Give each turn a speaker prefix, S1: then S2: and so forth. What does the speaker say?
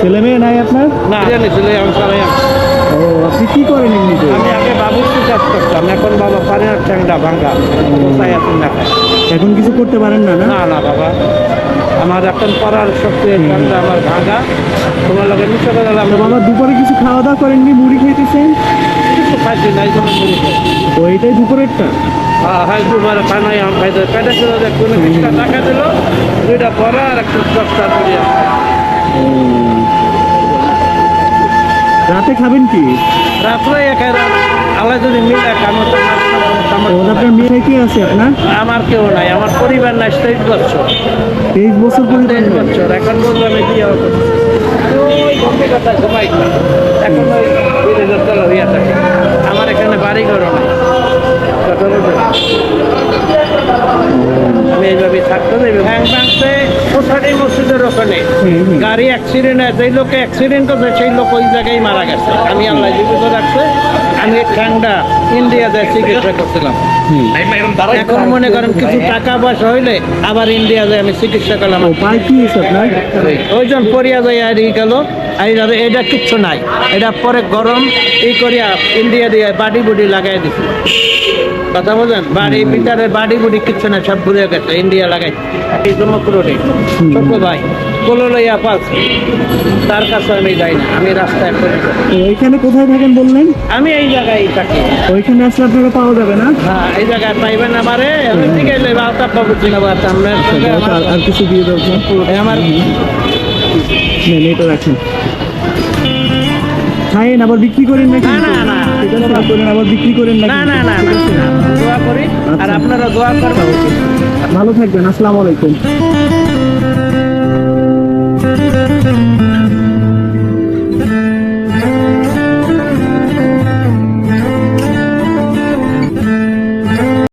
S1: ছেলে- মেয়ে নাই আপনার?
S2: না জানি ছেলে আমি সারাই
S1: ও আপনি কি করেন এমনিতে?
S2: আমি আগে বাবুর্চি কাজ করতাম এখন বাবা পারে না ট্যাংটা ভাঙ্গা। কোথায় এখন না
S1: এখন কিছু করতে পারেন না না?
S2: না বাবা। আমার এখন পড়ার শক্তি ট্যাংটা আমার ভাঙ্গা। তোমার লগে গেলাম
S1: বাবা দুপুরে কিছু খাওয়া দাওয়া করেননি মুড়ি খাইতেছেন?
S2: কিছু খাইছি নাই কোনো মুড়ি।
S1: তো এটাই দুপুরেরটা?
S2: হ্যাঁ আম খাইতে পেটে কোনো কিছুটা টাকা দিল দুইটা আর একটু দশটা দিয়ে
S1: রাতে খাবেন কি?
S2: রাত্রে একা আল্লাহ যদি মিলে কামত
S1: তো আপনার মেয়ে কি আছে আপনার?
S2: আমার কেউ নাই। আমার পরিবার নাই তেইশ বছর।
S1: তেইশ বছর পরিবার
S2: এখন বলব আমি। ওই কথা সবাই এখন ওই হইয়া থাকে। কোথাটি মসজিদের ওখানে। গাড়ি অ্যাক্সিডেন্ট হয় যেই লোকে অ্যাক্সিডেন্ট করছে সেই লোক ওই জায়গায় মারা গেছে। আমি আল্লাহ জীবিত রাখছে আমি ঠ্যাংটা ইন্ডিয়াতে চিকিৎসা করছিলাম। এখন মনে করেন কিছু টাকা পয়সা হইলে আবার ইন্ডিয়া যায় আমি চিকিৎসা করলাম।
S1: ও পায়ে কি হয়েছে আপনার
S2: পরিয়া যায় আর ই গেল। আর এটা কিচ্ছু নাই। এটা পরে গরম এই করিয়া ইন্ডিয়া দিয়ে বাড়ি বুডি লাগাই দিছে। কথা বলেন? বাড়ি ভিতরে বাড়ি বুডি কিচ্ছু নাই সব ঘুরে গেছে ইন্ডিয়া লাগাই। এই জমক রোডে ছোট ভাই কোলো লইয়া পাস তার কাছে আমি যাই না আমি রাস্তায়।
S1: ওইখানে কোথায় থাকেন বললেন?
S2: আমি এই জায়গায় থাকি।
S1: ওইখানে আসলে আপনারা পাওয়া যাবে না?
S2: হ্যাঁ এই জায়গায় পাইবেন আমারে আমি ঠিক আছে বার্তা পাবো চিনাবো আপনার
S1: আর-
S2: আমার-
S1: কিছু দিয়ে দেবো?
S2: আমার
S1: নেন এটা রাখেন। খাইয়েন আবার বিক্রি করেন না
S2: না, না, না
S1: করেন আবার বিক্রি করেন না
S2: না না। দোয়া করি আর। আপনারা দোয়া করবেন
S1: ভালো থাকবেন আসসালামু আলাইকুম